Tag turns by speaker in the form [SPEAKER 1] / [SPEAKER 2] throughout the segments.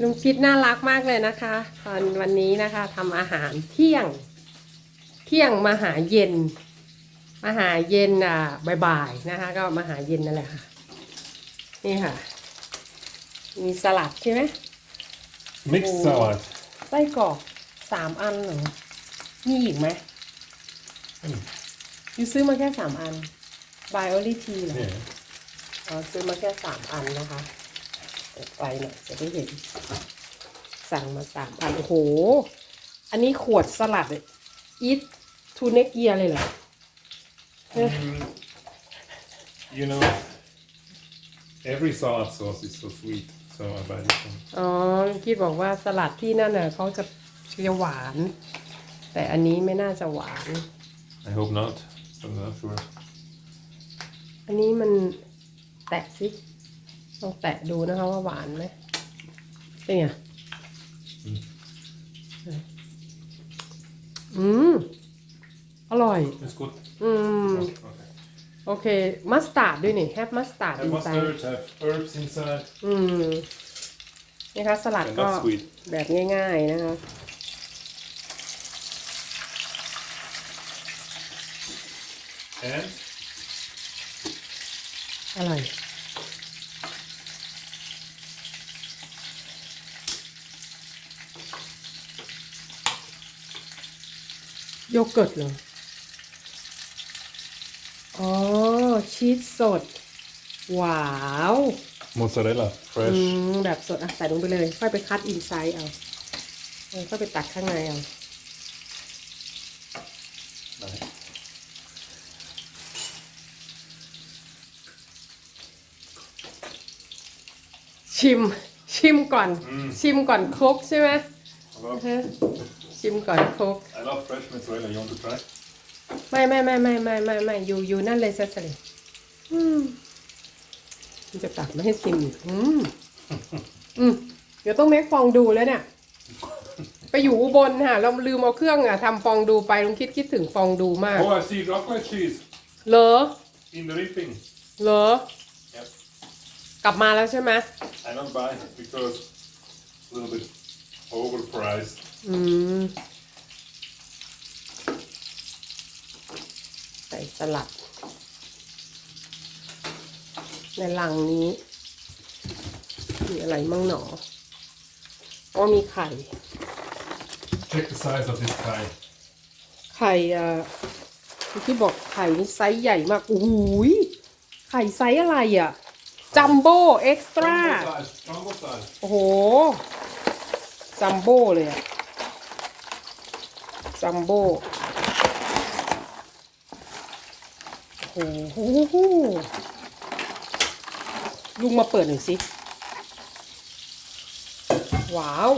[SPEAKER 1] ลุงคิดน่ารักมากเลยนะคะ ตอนวันนี้นะคะทำอาหารเที่ยง เที่ยงมาหาเย็น มาหาเย็นอ่าบ่ายๆนะคะ ก็มาหาเย็นนั่นแหละค่ะ นี่ค่ะ มีสลัดใช่ไหม
[SPEAKER 2] Mixed
[SPEAKER 1] Oh.
[SPEAKER 2] salad.
[SPEAKER 1] ไส้กรอกสามอันเหรอมีอีกไหม
[SPEAKER 2] อืม
[SPEAKER 1] ยูซื้อมาแค่สามอันบายโอลิทีเหรอ
[SPEAKER 2] Yeah.
[SPEAKER 1] อ๋อซื้อมาแค่สามอันนะคะ เปิดไฟหน่อยจะได้เห็น สั่งมาสามอันโอ้โห อันนี้ขวดสลัดอีททูเน็กเยียเลยเหรอ
[SPEAKER 2] Mm, you know, every salad sauce is so sweet, so I buy this one.
[SPEAKER 1] อ๋อคิดบอกว่าสลัดที่นั่นน่ะเขาจะจะหวาน แต่อันนี้ไม่น่าจะหวาน
[SPEAKER 2] I hope not, but I'm not sure.
[SPEAKER 1] อันนี้มันแตะสิ ลองแตะดูนะคะว่าหวานไหมเป็นไง
[SPEAKER 2] อืม
[SPEAKER 1] อืม อร่อย
[SPEAKER 2] It's good.
[SPEAKER 1] อืม
[SPEAKER 2] Okay.
[SPEAKER 1] โอเค มัสตาร์ดด้วยนี่แฮปมัสตาร์ด
[SPEAKER 2] Have
[SPEAKER 1] อินไซด์
[SPEAKER 2] mustard, have herbs inside.
[SPEAKER 1] อืมนี่คะสลัด
[SPEAKER 2] And
[SPEAKER 1] ก็
[SPEAKER 2] that's sweet.
[SPEAKER 1] แบบง่ายๆนะคะ
[SPEAKER 2] And
[SPEAKER 1] อร่อย โยเกิร์ตเหรอ อ๋อ ชีสสด ว้าว
[SPEAKER 2] mozzarella,
[SPEAKER 1] อื
[SPEAKER 2] fresh.
[SPEAKER 1] มแบบสดอะใส่ลงไปเลย ค่อยไปคัดอินไซด์เอาเออค่อยไปตัดข้างในเอา
[SPEAKER 2] Nice.
[SPEAKER 1] ชิม ชิมก่อน
[SPEAKER 2] อืม
[SPEAKER 1] ชิมก่อนครกใช่ไหม
[SPEAKER 2] I love,
[SPEAKER 1] ฮะ ชิมก่อนครก
[SPEAKER 2] I love fresh mozzarella. You want to try?
[SPEAKER 1] ไม่ไม่ไม่ไม่ไม่ไม่ไม่อยู่อยู่นั่นเลยเซสเลยอืมมันจะตักไม่ให้ชิมอีกอืมอืมเดี๋ยวต้องเมคฟองดูแล้วเนี่ย ไปอยู่อุบลค่ะเราลืมเอาเครื่องอะทำฟองดูไปลุงคิดคิดถึงฟองดูมาก
[SPEAKER 2] Oh, I see raclette cheese
[SPEAKER 1] เหรอ
[SPEAKER 2] in the ripping.
[SPEAKER 1] เหรอ
[SPEAKER 2] Yep.
[SPEAKER 1] กลับมาแล้วใช่ไหม
[SPEAKER 2] I don't buy it because it's a little bit overpriced.
[SPEAKER 1] อืม ใส่สลัด ในลังนี้ มีอะไรมั่งหนออ๋อมีไข่
[SPEAKER 2] Check the size of this pie.
[SPEAKER 1] ไข่เอ่อที่บอกไข่นี่ไซส์ใหญ่มากโอ้โหยไข่ไซส์อะไรอะ จัมโบ้เอ็กซ์ตร้า
[SPEAKER 2] Jumbo size. Jumbo size.
[SPEAKER 1] โอ้โห จัมโบ้เลยอะ จัมโบ้โอ้โหลุงมาเปิดหน่อยสิ ว้าว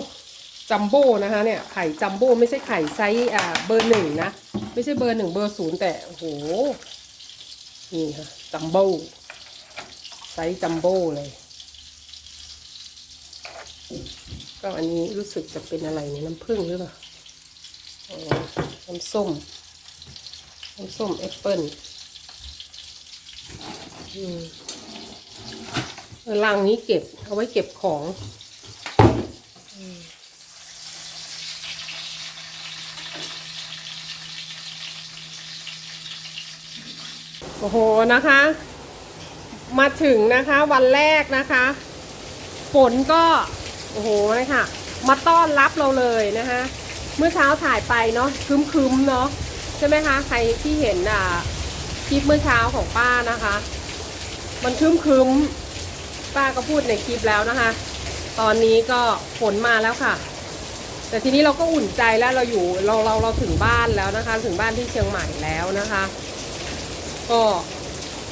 [SPEAKER 1] จัมโบ้นะคะเนี่ย ไข่จัมโบ้ไม่ใช่ไข่ไซส์อ่าเบอร์หนึ่งนะ ไม่ใช่เบอร์หนึ่งเบอร์ศูนย์แต่ โอ้โห นี่ค่ะ จัมโบ้ไซส์จัมโบ้เลย ก็อันนี้รู้สึกจะเป็นอะไรเนี่ยน้ำผึ้งหรือเปล่า น้ำส้มน้ำส้มแอปเปิ้ลอืมลังนี้เก็บ เอาไว้เก็บของอโอ้โหนะคะ มาถึงนะคะวันแรกนะคะ ฝนก็ โอ้โหเลยค่ะ มาต้อนรับเราเลยนะคะ เมื่อเช้าถ่ายไปเนาะครึ้มๆเนาะใช่ไหมคะ ใครที่เห็นอะคลิปเมื่อเช้าของป้านะคะ มันครึ้มๆป้าก็พูดในคลิปแล้วนะคะ ตอนนี้ก็ฝนมาแล้วค่ะ แต่ทีนี้เราก็อุ่นใจแล้วเราอยู่เราเราเราถึงบ้านแล้วนะคะ ถึงบ้านที่เชียงใหม่แล้วนะคะ ก็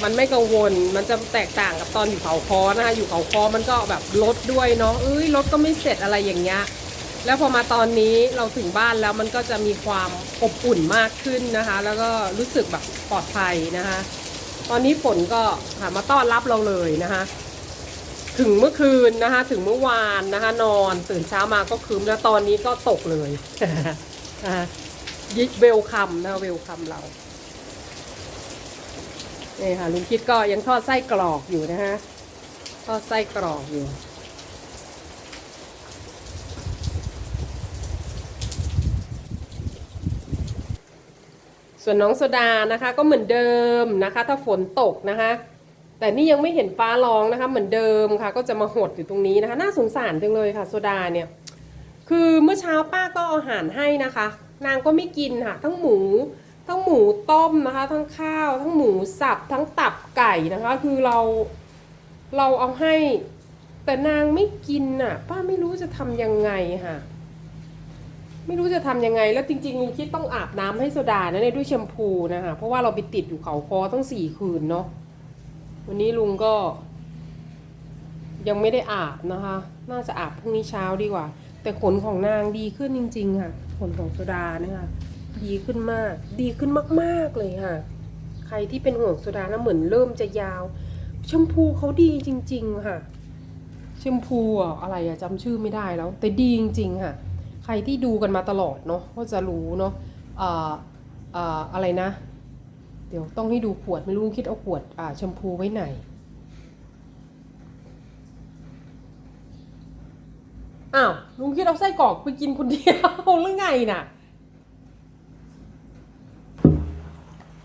[SPEAKER 1] มันไม่กังวล มันจะแตกต่างกับตอนอยู่เขาคอนะคะ อยู่เขาคอมันก็แบบรถด้วยเนาะเอ้ยรถก็ไม่เสร็จอะไรอย่างเงี้ย แล้วพอมาตอนนี้เราถึงบ้านแล้วมันก็จะมีความอบอุ่นมากขึ้นนะคะ แล้วก็รู้สึกแบบปลอดภัยนะคะ ตอนนี้ฝนก็มาต้อนรับเราเลยนะคะ ถึงเมื่อคืนนะคะ ถึงเมื่อวานนะคะ นอนตื่นเช้ามาก็คืมแล้วตอนนี้ก็ตกเลยนะคะยิเวลคัมนะเวลคัมเรานี่ค่ะลุงคิดก็ยังทอดไส้กรอกอยู่นะฮะทอดไส้กรอกอยู่ ส่วนน้องโซดานะคะก็เหมือนเดิมนะคะ ถ้าฝนตกนะคะ แต่นี่ยังไม่เห็นฟ้าร้องนะคะ เหมือนเดิมค่ะ ก็จะมาหดอยู่ตรงนี้นะคะ น่าสงสารจังเลยค่ะโซดาเนี่ย คือเมื่อเช้าป้าก็อาหารให้นะคะ นางก็ไม่กินค่ะ ทั้งหมู ทั้งหมูต้มนะคะ ทั้งข้าว ทั้งหมูสับ ทั้งตับไก่นะคะ คือเราเราเอาให้ แต่นางไม่กินน่ะ ป้าไม่รู้จะทำยังไงค่ะ ไม่รู้จะทำยังไง แล้วจริงๆลุงคิดต้องอาบน้ำให้โซดานะเนี่ยด้วยแชมพูนะคะเพราะว่าเราไปติดอยู่เขาคอตั้งสี่คืนเนาะวันนี้ลุงก็ ยังไม่ได้อาบนะคะ น่าจะอาบพรุ่งนี้เช้าดีกว่า แต่ขนของนางดีขึ้นจริง ๆ ค่ะ ขนของโซดาเนี่ยค่ะดีขึ้นมาก ดีขึ้นมากๆเลยค่ะ ใครที่เป็นห่วงโซดานะเหมือนเริ่มจะยาวแชมพูเขาดีจริง ๆ ค่ะแชมพูอะอะไรอะจำชื่อไม่ได้แล้ว แต่ดีจริง ๆ ค่ะ ใครที่ดูกันมาตลอดเนาะก็จะรู้เนาะอ่าอ่าอะไรนะ เดี๋ยวต้องให้ดูขวดไม่รู้คิดเอาขวดอ่าแชมพูไว้ไหนอ้าวลุงคิดเอาไส้กรอกไปกินคนเดียวหรือไงน่ะ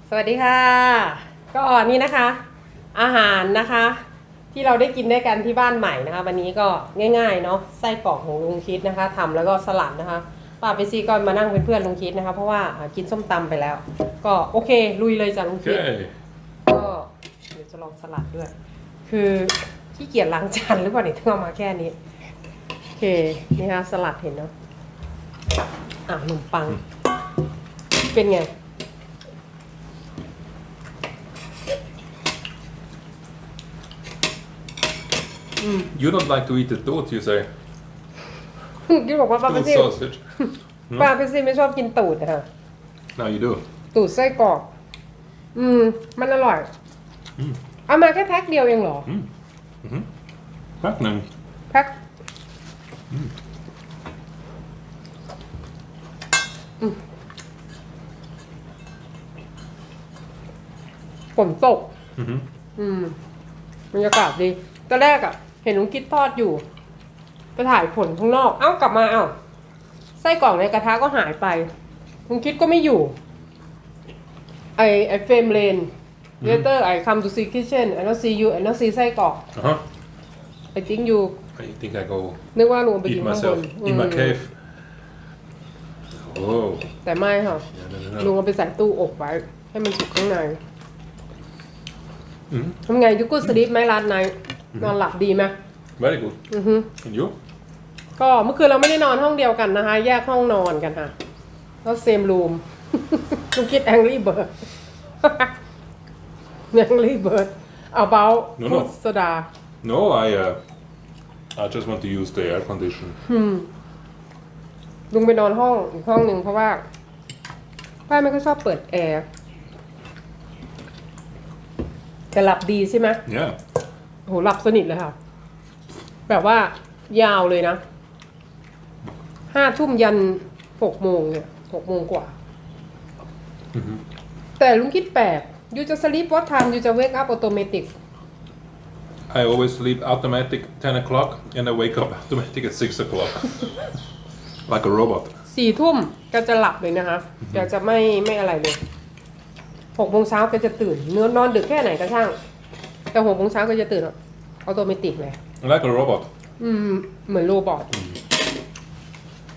[SPEAKER 1] สวัสดีค่ะ ก็นี่นะคะ อาหารนะคะ ที่เราได้กินด้วยกันที่บ้านใหม่นะคะ วันนี้ก็ง่ายๆเนาะไส้กรอกของลุงคิดนะคะทำแล้วก็สลัดนะคะป้าไปซีก็มานั่งเป็นเพื่อนลุงคิดนะคะ เพราะว่าอ่ากินส้มตำไปแล้ว ก็โอเค ลุยเลยจ้ะลุงคิด
[SPEAKER 2] Okay.
[SPEAKER 1] ก็เดี๋ยวจะลองสลัดด้วย คือขี้เกียจล้างจานหรือเปล่าเนี่ยถึงเอามาแค่นี้โอเคนี่ฮะสลัดเห็นเนาะอะขนมปัง เป็นไง
[SPEAKER 2] You don't like to eat the toot, you say?
[SPEAKER 1] คิดบอกว่าป้าเป
[SPEAKER 2] Toot
[SPEAKER 1] ซี่
[SPEAKER 2] sausage.
[SPEAKER 1] ป้าเปซี่ไม่ชอบกินตูดนะคะ
[SPEAKER 2] Now you do.
[SPEAKER 1] ตูดไส้กรอก อืม มันอร่อย
[SPEAKER 2] อืม
[SPEAKER 1] เอามาแค่แพ็คเดียวเองเหรอ
[SPEAKER 2] Magnum.
[SPEAKER 1] แพ็คอืมฝนตก
[SPEAKER 2] Mhm.
[SPEAKER 1] อืมบรรยากาศดีตอนแรกอะ เห็นลุงคิดทอดอยู่ไปถ่ายผลข้างนอก เอ้ากลับมาเอ้าไส้กรอกในกระทะก็หายไปลุงคิดก็ไม่อยู่ ไอไอเฟรมเลนเลเตอร์ไอคัม to see kitchen I don't see you I don't see ไส้กรอก
[SPEAKER 2] Uh huh.
[SPEAKER 1] I think you
[SPEAKER 2] I think I go
[SPEAKER 1] นึกว่าลุงไปกิ
[SPEAKER 2] eat
[SPEAKER 1] นข้างบน
[SPEAKER 2] myself
[SPEAKER 1] อื
[SPEAKER 2] in
[SPEAKER 1] ม
[SPEAKER 2] my cave. Oh.
[SPEAKER 1] แต่ไม่ค่ะ
[SPEAKER 2] Yeah, no,
[SPEAKER 1] ลุง
[SPEAKER 2] no, no.
[SPEAKER 1] เอาไปใส่ตู้อบไว้ ให้มันสุกข้างใน
[SPEAKER 2] Mhm.
[SPEAKER 1] ทำไงยูกูสลิปไหมร้านไหน นอนหลับดีไหม
[SPEAKER 2] Very good.
[SPEAKER 1] อือฮึ
[SPEAKER 2] And you?
[SPEAKER 1] ก็เมื่อคืนเราไม่ได้นอนห้องเดียวกันนะคะ แยกห้องนอนกันค่ะแล้วเซมรูมลุงคิดแองลี่เบิร์ดแองลี่เบิร์ด about
[SPEAKER 2] No, no.
[SPEAKER 1] ฟูดโซดา
[SPEAKER 2] No, I. Uh, I just want to use the air condition.
[SPEAKER 1] ลุงไปนอนห้องอีกห้องหนึ่งเพราะว่าป้าไม่ค่อยชอบเปิดแอร์แต่หลับดีใช่ไหม
[SPEAKER 2] Yeah.
[SPEAKER 1] โหหลับสนิทเลยค่ะ แบบว่ายาวเลยนะห้าทุ่มยันหกโมงเนี่ยหกโมงกว่า
[SPEAKER 2] Mhm.
[SPEAKER 1] แต่ลุงคิดแปลกยูจะสลีปวอตไทม์ยูจะเวกอัพออโตเมติก
[SPEAKER 2] I always sleep automatic 10 o'clock and I wake up automatic at 6 o'clock. like a robot.
[SPEAKER 1] สี่ทุ่มก็จะหลับเลยนะคะแกจะไม่ไม่อะไรเลยหกโมงเช้าก็จะตื่น เนื้อนอนดึกแค่ไหนก็ช่าง แต่หกโมงเช้าก็จะตื่นออโตเมติกเลย
[SPEAKER 2] Like a robot.
[SPEAKER 1] อืม เหมือนโรบอท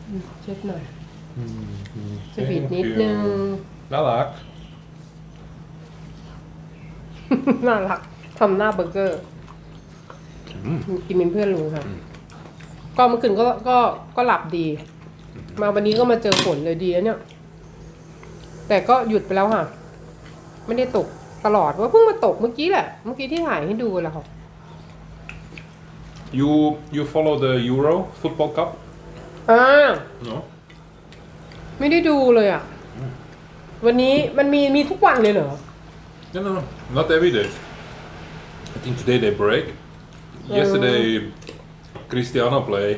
[SPEAKER 1] อืมเช็ดหน่อยจะบิดนิดนึง
[SPEAKER 2] Lalak.
[SPEAKER 1] น่ารักทำหน้าเบอร์เกอร์กินเป็นเพื่อนลุงค่ะก็เมื่อคืนก็ก็ก็หลับดี มาวันนี้ก็มาเจอฝนเลยดีนะเนี่ย แต่ก็หยุดไปแล้วค่ะ ไม่ได้ตก ตลอดว่าเพิ่งมาตกเมื่อกี้แหละ เมื่อกี้ที่ถ่ายให้ดูแหละค่ะ
[SPEAKER 2] You you follow the Euro Football Cup?
[SPEAKER 1] อ่า
[SPEAKER 2] No.
[SPEAKER 1] ไม่ได้ดูเลยอะ วันนี้มันมีมีทุกวันเลยเหรอ
[SPEAKER 2] No, no, no. Not every day. I think today they break. Yesterday, Cristiano play.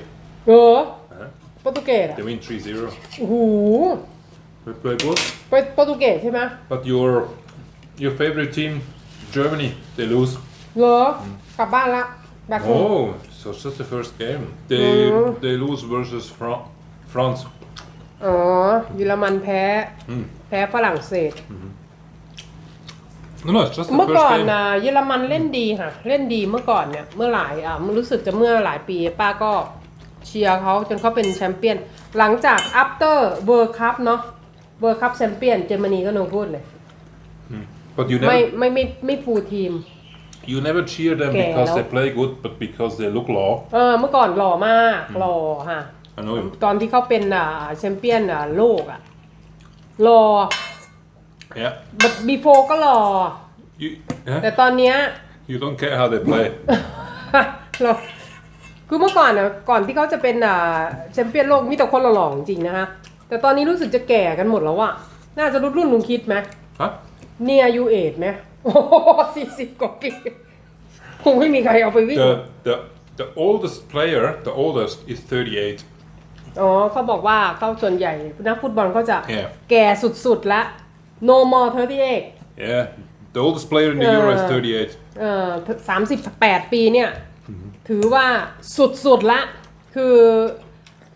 [SPEAKER 1] เออ
[SPEAKER 2] Uh-huh.
[SPEAKER 1] โปรตุเกสอะ
[SPEAKER 2] They win 3-0.
[SPEAKER 1] โอ้โห
[SPEAKER 2] They play good.
[SPEAKER 1] ไปโปรตุเกสใช่ไหม
[SPEAKER 2] But your your favorite team, Germany, they lose.
[SPEAKER 1] เหรอกลับบ้านละแบกโฮม
[SPEAKER 2] Oh, so it's just the first game. They
[SPEAKER 1] Mm.
[SPEAKER 2] they lose versus Fran- France.
[SPEAKER 1] อ๋อเยอรมันแพ้
[SPEAKER 2] Mm.
[SPEAKER 1] แพ้ฝรั่งเศส
[SPEAKER 2] No, no, it's just the
[SPEAKER 1] เมื่อ
[SPEAKER 2] first
[SPEAKER 1] ก่อน
[SPEAKER 2] game.
[SPEAKER 1] นะเยอรมันเล่นดีค่ะ เล่นดีเมื่อก่อนเนี่ยเมื่อหลายอะรู้สึกจะเมื่อหลายปีป้าก็เชียร์เขาจนเขาเป็นแชมเปี้ยน หลังจาก after World Cup เนาะ World Cup แชมเปี้ยนเยอรมนีก็โนพูดเลย
[SPEAKER 2] But you
[SPEAKER 1] ไม่
[SPEAKER 2] never,
[SPEAKER 1] ไม่ไม่ไม่ฟูลทีม
[SPEAKER 2] you never cheer them
[SPEAKER 1] Okay,
[SPEAKER 2] because
[SPEAKER 1] no.
[SPEAKER 2] they play good, but because they look law.
[SPEAKER 1] เออเมื่อก่อนหล่อมากหล่อค่ะ
[SPEAKER 2] I know him.
[SPEAKER 1] ตอนที่เขาเป็นอ่าแชมเปี้ยนอ่าโลกอะหล่อ
[SPEAKER 2] Yeah.
[SPEAKER 1] แบบ before ก็หล่อ
[SPEAKER 2] You,
[SPEAKER 1] แต่
[SPEAKER 2] yeah?
[SPEAKER 1] ตอนเนี้ย
[SPEAKER 2] you don't care how they play.
[SPEAKER 1] เราคือเมื่อก่อนนะก่อนที่เขาจะเป็นอ่าแชมเปี้ยนโลกมีแต่คนหล่อๆจริงๆนะคะแต่ตอนนี้รู้สึกจะแก่กันหมดแล้วอะน่าจะรุ่นรุ่นลุงคิดไหม
[SPEAKER 2] Huh?
[SPEAKER 1] เนี่ยอายุเอทไหมโอ้สี่สิบกว่าปีคงไม่มีใครเอาไปวิ่ง
[SPEAKER 2] The, the, the oldest player, the oldest, is 38.
[SPEAKER 1] อ๋อเขาบอกว่าเขาส่วนใหญ่นักฟุตบอลเขาจะ
[SPEAKER 2] Yeah.
[SPEAKER 1] แก่สุดๆละ no more 38
[SPEAKER 2] Yeah. The oldest player in the Euro is
[SPEAKER 1] Uh.
[SPEAKER 2] 38.
[SPEAKER 1] เอ่อสามสิบแปดปีเนี่ย ถือว่าสุดๆละ คือ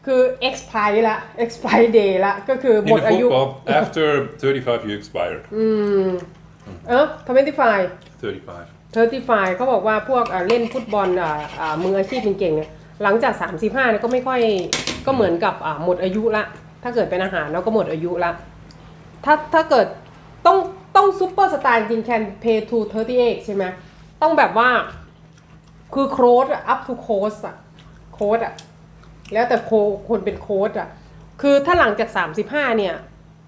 [SPEAKER 1] คือ expire ละ expire day ละก็คือห
[SPEAKER 2] In
[SPEAKER 1] มด
[SPEAKER 2] the
[SPEAKER 1] อายุ
[SPEAKER 2] football, after 35, you expire.
[SPEAKER 1] เออทำไมที่ไฟ
[SPEAKER 2] 35.
[SPEAKER 1] เทอร์ตี้ไฟเขาบอกว่าพวกอ่าเล่นฟุตบอลอ่าอ่ามืออาชีพเก่งๆเนี่ยหลังจาก 35เนี่ยก็ไม่ค่อยก็เหมือนกับอ่าหมดอายุละ ถ้าเกิดเป็นอาหารแล้วก็หมดอายุละ ถ้าถ้าเกิดต้องต้องซูเปอร์สตาร์จริง can pay to 38ใช่ไหมต้องแบบว่า คือโค้ดอะ up to coach อะโค้ดอะ แล้วแต่โคคนเป็นโค้ดอะคือถ้าหลังจาก 35 เนี่ย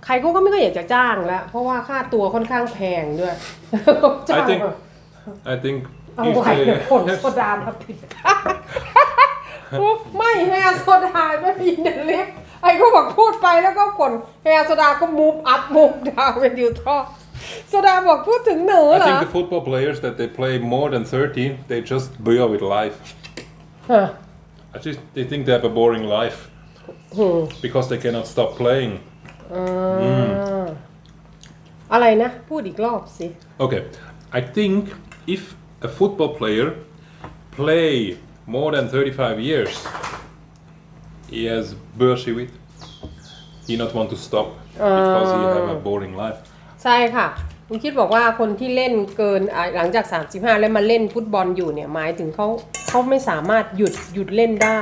[SPEAKER 1] ใครก็ไม่ค่อยอยากจะจ้างแล้ว เพราะว่าค่าตัวค่อนข้างแพงด้วยจ้าง
[SPEAKER 2] I think
[SPEAKER 1] อะ
[SPEAKER 2] I think
[SPEAKER 1] เอา
[SPEAKER 2] if
[SPEAKER 1] ไว้
[SPEAKER 2] they,
[SPEAKER 1] ผลโซดามาผิดไม่แฮร์โซดาไม่มีเดลิฟไอ้ก็บอกพูดไปแล้วก็ผลแฮร์โซดาก็มูฟอัพมูฟดาวเป็นยูท่อโซดาบอกพูดถึงหนูเหร
[SPEAKER 2] I
[SPEAKER 1] อ
[SPEAKER 2] think the football players that they play more than 30, they just bore with life.
[SPEAKER 1] ฮะ
[SPEAKER 2] I just they think they have a boring life
[SPEAKER 1] หืม
[SPEAKER 2] because they cannot stop playing.
[SPEAKER 1] อ่าอะไรนะ พูดอีกรอบสิ
[SPEAKER 2] Okay, I think if a football player play more than 35 years, he has bullshit. He not want to stop because he have a boring life.
[SPEAKER 1] ใช่ค่ะ คุณคิดบอกว่าคนที่เล่นเกินอ่าหลังจาก 35 แล้วมาเล่นฟุตบอลอยู่เนี่ยหมายถึงเขาเขาไม่สามารถหยุดหยุดเล่นได้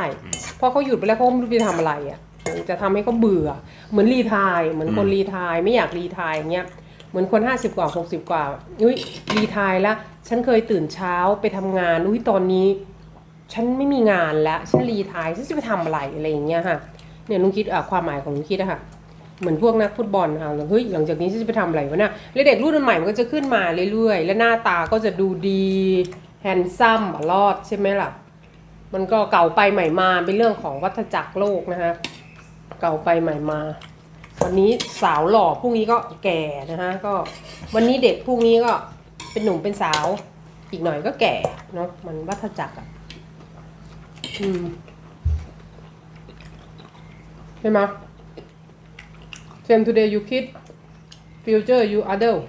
[SPEAKER 1] เพราะเขาหยุดไปแล้วเขาไม่รู้จะทำอะไรอะจะทำให้เขาเบื่อ เหมือนรีไทายเหมือนคนรีไทายไม่อยากรีไทายอย่างเงี้ยเหมือนคน 50 กว่า 60 กว่าอุ้ยรีไทายแล้วฉันเคยตื่นเช้าไปทำงานอุ้ยตอนนี้ ฉันไม่มีงานแล้วฉันรีไทายฉันจะไปทำอะไรอะไรอย่างเงี้ยค่ะเนี่ยลุงคิดอะความหมายของลุงคิดอะค่ะ เหมือนพวกนักฟุตบอลค่ะเฮ้ยหลังจากนี้จะไปทำอะไรวะเนี่ยแล้วเด็กรุ่นใหม่มันก็จะขึ้นมาเรื่อยๆ และหน้าตาก็จะดูดีแฮนซัมรอดใช่ไหมล่ะ มันก็เก่าไปใหม่มาเป็นเรื่องของวัฏจักรโลกนะฮะเก่าไปใหม่มา วันนี้สาวหล่อพรุ่งนี้ก็แก่นะฮะก็วันนี้เด็กพรุ่งนี้ก็เป็นหนุ่มเป็นสาว อีกหน่อยก็แก่เนาะมันวัฏจักรอะอืมใช่ไหม Same today you kid future you adult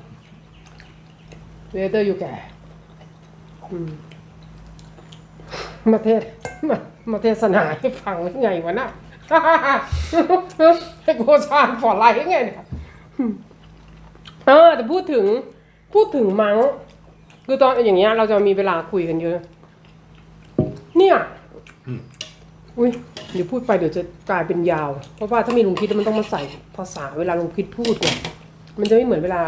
[SPEAKER 1] later you แก่มาเทศมามาเทศนาให้ฟังไงวะน่ะให้โกชานฝอไลไงเนี่ยเออแต่พูดถึงพูดถึงมั้งคือตอนอย่างเงี้ยเราจะมีเวลาคุยกันเยอะ เนี่ย อุ้ยเดี๋ยวพูดไปเดี๋ยวจะกลายเป็นยาว เพราะว่าถ้ามีลุงคิดมันต้องมาใส่ภาษาเวลาลุงคิดพูดเนี่ยมันจะไม่เหมือนเวลา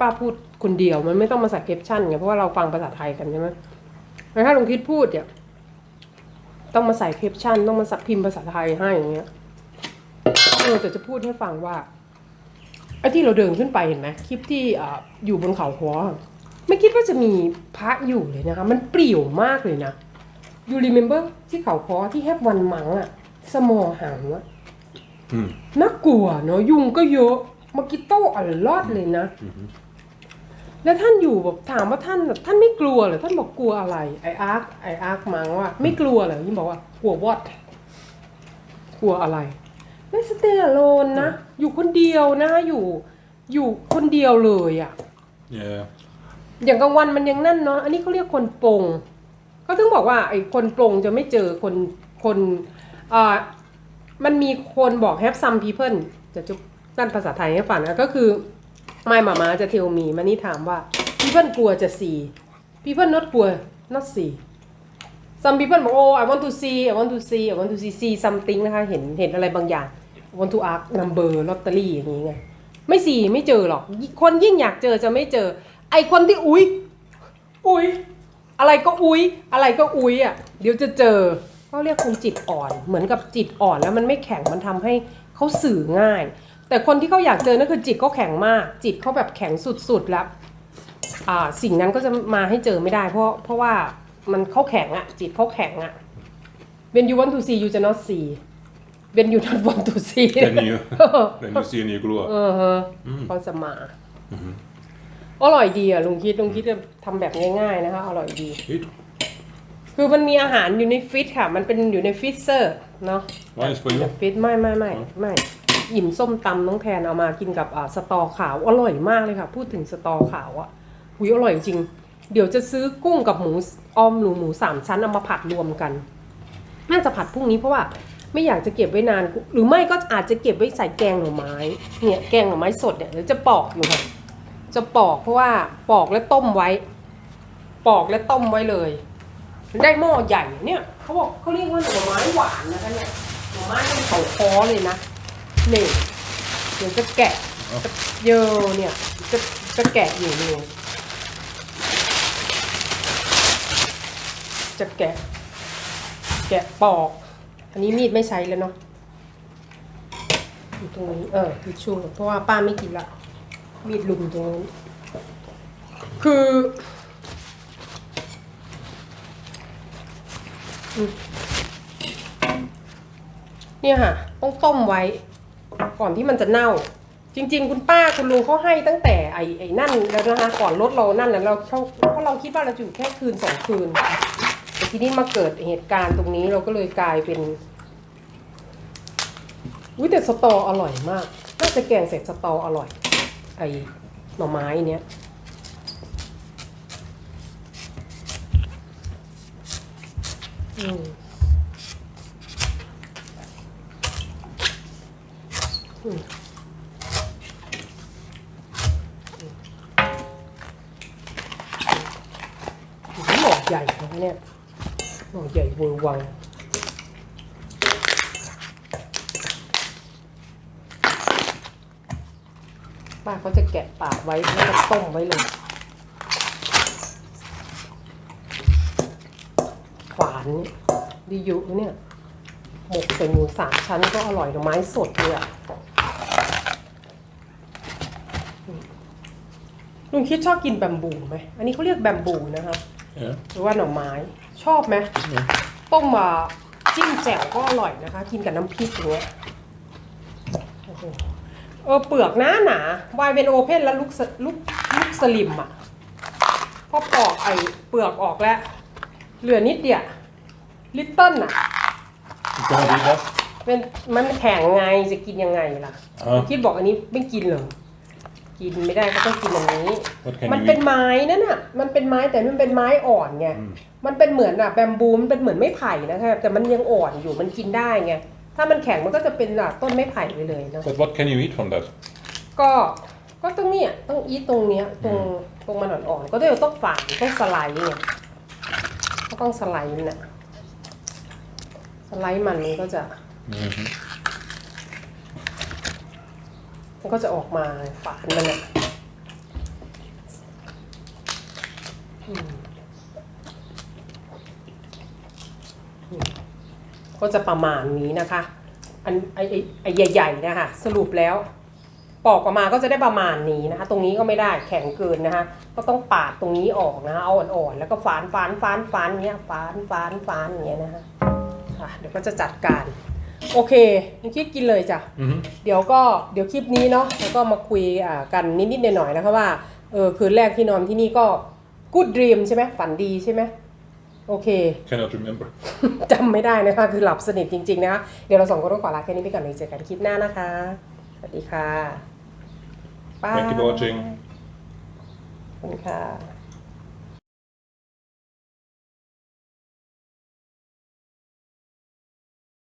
[SPEAKER 1] ป้าพูดคนเดียว มันไม่ต้องมาใส่แคปชั่นไงเพราะว่าเราฟังภาษาไทยกันใช่ไหมแต่ถ้าลุงคิดพูดเนี่ยต้องมาใส่แคปชั่น ต้องมาสักพิมพ์ภาษาไทยให้อย่างเงี้ยเออแต่จะพูดให้ฟังว่าไอ้ที่เราเดินขึ้นไปเห็นไหมคลิปที่ออยู่บนเขาหัวไม่คิดว่าจะมีพระอยู่เลยนะคะ มันเปรี่ยวมากเลยนะ you remember ที่เขาพอที่แฮปวันมังอะสมอหางอะ
[SPEAKER 2] Hmm.
[SPEAKER 1] น่ากลัวเนาะยุงก็เยอะมากิโต้อัลลอดเลยนะแล้วท่านอยู่แบบถามว่าท่านแบบท่านไม่กลัวเหรอท่านบอกกลัวอะไรไออาร์คไออาร์คมังว่าไม่กลัวเหรอยิ่งบอกว่ากลัววอดกลัวอะไร ไม่สเตย์อโลนนะ อยู่คนเดียวนะอยู่ อยู่คนเดียวเลยอะ
[SPEAKER 2] Yeah.
[SPEAKER 1] อย่างกลางวันมันยังนั่นเนาะอันนี้เขาเรียกคนป ลงก็ถึงบอกว่าไอ้คนปลงจะไม่เจอคนคนอ่ามันมีคนบอก have some people จะจุนั่นภาษาไทยให้ฟังนะก็คือไม่มามาจะเทลมีมานี่ถามว่า people กลัวจะ see people not กลัว not see some people บอกโอ้ I want to see I want to see I want to see see something นะคะ เห็นเห็นอะไรบางอย่าง I want to ask number lottery อย่างนี้ไง ไม่สีไม่เจอหรอก คนยิ่งอยากเจอจะไม่เจอ ไอคนที่อุ๊ยอุ๊ย อะไรก็อุ๊ยอะไรก็อุ๊ยอะเดี๋ยวจะเจอเขาเรียกคนจิตอ่อน เหมือนกับจิตอ่อนแล้วมันไม่แข็งมันทำให้เขาสื่อง่าย แต่คนที่เขาอยากเจอนั่นคือจิตเขาแข็งมาก จิตเขาแบบแข็งสุดๆแล้วอ่าสิ่งนั้นก็จะมาให้เจอไม่ได้ เพราะเพราะว่ามันเขาแข็งอะจิตเขาแข็งอะ when you want to see you just not see when you not want to see
[SPEAKER 2] Then you, then you see and you glow
[SPEAKER 1] เอ
[SPEAKER 2] up.
[SPEAKER 1] อฮะเขาจะมา อร่อยดีอะลุงคิดลุงคิดจะทำแบบง่ายๆนะคะ อร่อยดี
[SPEAKER 2] Eat.
[SPEAKER 1] คือมันมีอาหารอยู่ในฟิตค่ะ มันเป็นอยู่ในฟิตเซอร์เนาะ
[SPEAKER 2] Mine is for
[SPEAKER 1] แบ
[SPEAKER 2] you.
[SPEAKER 1] บฟิตไม่ไม่ไม่ไม่หยิมส้มตำน้องแทนเอามากินกับอ่าสตอขาวอร่อยมากเลยค่ะ พูดถึงสตอขาวอะหุยอร่อยจริง เดี๋ยวจะซื้อกุ้งกับหมูออมหนูหมูสามชั้นเอามาผัดรวมกัน น่าจะผัดพรุ่งนี้เพราะว่าไม่อยากจะเก็บไว้นาน หรือไม่ก็อาจจะเก็บไว้ใส่แกงหน่อไม้ เนี่ยแกงหน่อไม้สดเนี่ยเดี๋ยวจะปอกอยู่ค่ะ จะปอกเพราะว่าปอกแล้วต้มไว้ ปอกแล้วต้มไว้เลย ได้หม้อใหญ่เนี่ยเขาบอกเขาเรียกว่าหน่อไม้หวานนะคะเนี่ยหน่อไม้เป็นเขาคอเลยนะนี่เดี๋ยวจะแกะเยอเนี่ยจะจะแกะอยู่นี่จะแกะ แกะปอก อันนี้มีดไม่ใช้แล้วเนาะอยู่ตรงนี้เออทิชชู่เพราะว่าป้าไม่กินละ มีดลุมตรงนู้นคือ เนี่ยค่ะ ต้องต้มไว้ ก่อนที่มันจะเน่า จริง ๆ คุณป้าคุณลุงเขาให้ตั้งแต่ไอ้ไอ้นั่นแล้วนะคะ ก่อนรถเรานั่นแล้วเราเขาเพราะเราคิดว่าเราจะอยู่แค่คืนสองคืนแต่ทีนี้มาเกิดเหตุการณ์ตรงนี้เราก็เลยกลายเป็นอุ้ยแต่สตออร่อยมากน่าจะแกงเสร็จสตออร่อย ไอ้หน่อไม้เนี้ยอืมอืมอืมหน่อใหญ่นะเนี่ยหน่อใหญ่เวอร์วัง ป้าเขาจะแกะปากไว้แล้วก็ต้มไว้เลยฝานนี่ดีอยู่นะเนี่ยหมกใส่หมูสามชั้นก็อร่อยหน่อไม้สดเลยอะอืมลุงคิดชอบกินแบมบูไหม อันนี้เขาเรียกแบมบูนะครับ
[SPEAKER 2] Yeah.
[SPEAKER 1] หรือว่าหน่อไม้ชอบไหม
[SPEAKER 2] Yeah.
[SPEAKER 1] ต้มมาจิ้มแจ่วก็อร่อยนะคะ กินกับน้ำพริกอย่างเงี้ยโอ้โห เออเปลือกหนาหนาวายเป็นโอเพนแล้วลูกสลูกลูกสลิมอะพอปอกไอเปลือกออกแล้ว เหลือนิดเดียวลิตเติ้ลอะ
[SPEAKER 2] You gonna eat that?
[SPEAKER 1] เป็นมันแข็งไงจะกินยังไงล่ะ
[SPEAKER 2] อ่า
[SPEAKER 1] คิดบอกอันนี้ไม่กินเหรอกินไม่ได้ก็ต้องกินอันนี้
[SPEAKER 2] What can
[SPEAKER 1] มัน
[SPEAKER 2] you
[SPEAKER 1] เป็น
[SPEAKER 2] eat?
[SPEAKER 1] ไม้นั่นน่ะ มันเป็นไม้แต่มันเป็นไม้อ่อนไงมันเป็นเหมือนอะแบมบูมันเป็นเหมือนไม้ไผ่นะคะแต่มันยังอ่อนอยู่มันกินได้ไง ถ้ามันแข็งมันก็จะเป็นอะต้นไม้ไผ่ไปเลยเนาะ
[SPEAKER 2] But what can you eat from that?
[SPEAKER 1] ก็ก็ต้องเนี่ยต้องอีทตรงเนี้ยตรงตรงมันอ่อนๆก็ต้องต้องฝานต้องสไลด์เนี่ยก็ต้องสไลด์มันน่ะสไลด์มันมันก็จะ
[SPEAKER 2] Mhm.
[SPEAKER 1] มันก็จะออกมาฝานมันอะอืมอืม ก็จะประมาณนี้นะคะ อันไอไอ้ไอใหญ่ๆนะคะสรุปแล้ว ปอกออกมาก็จะได้ประมาณนี้นะคะ ตรงนี้ก็ไม่ได้แข็งเกินนะคะ ก็ต้องปาดตรงนี้ออกนะคะเอาอ่อนๆแล้วก็ฝานฝานฝานฝานเงี้ยฝานฝานฝานอย่างเงี้ยนะคะอะเดี๋ยวก็จะจัดการโอเคยังคิดกินเลยจ้ะ
[SPEAKER 2] Mhm.
[SPEAKER 1] เดี๋ยวก็เดี๋ยวคลิปนี้เนาะแล้วก็มาคุยอ่ากันนิดๆหน่อยๆนะคะว่าเออคืนแรกที่นอนที่นี่ก็กูดด e ีมใช่ไหมฝันดีใช่ไหม โอเค
[SPEAKER 2] Cannot remember.
[SPEAKER 1] จำไม่ได้นะคะ คือหลับสนิทจริง ๆ นะคะ เดี๋ยวเราสองคนต้องขอลาแค่นี้ไปก่อนเลยเจอกันคลิปหน้านะคะ สวัสดีค่ะ
[SPEAKER 2] Thank you for watching.
[SPEAKER 1] ขอบคุณค่ะ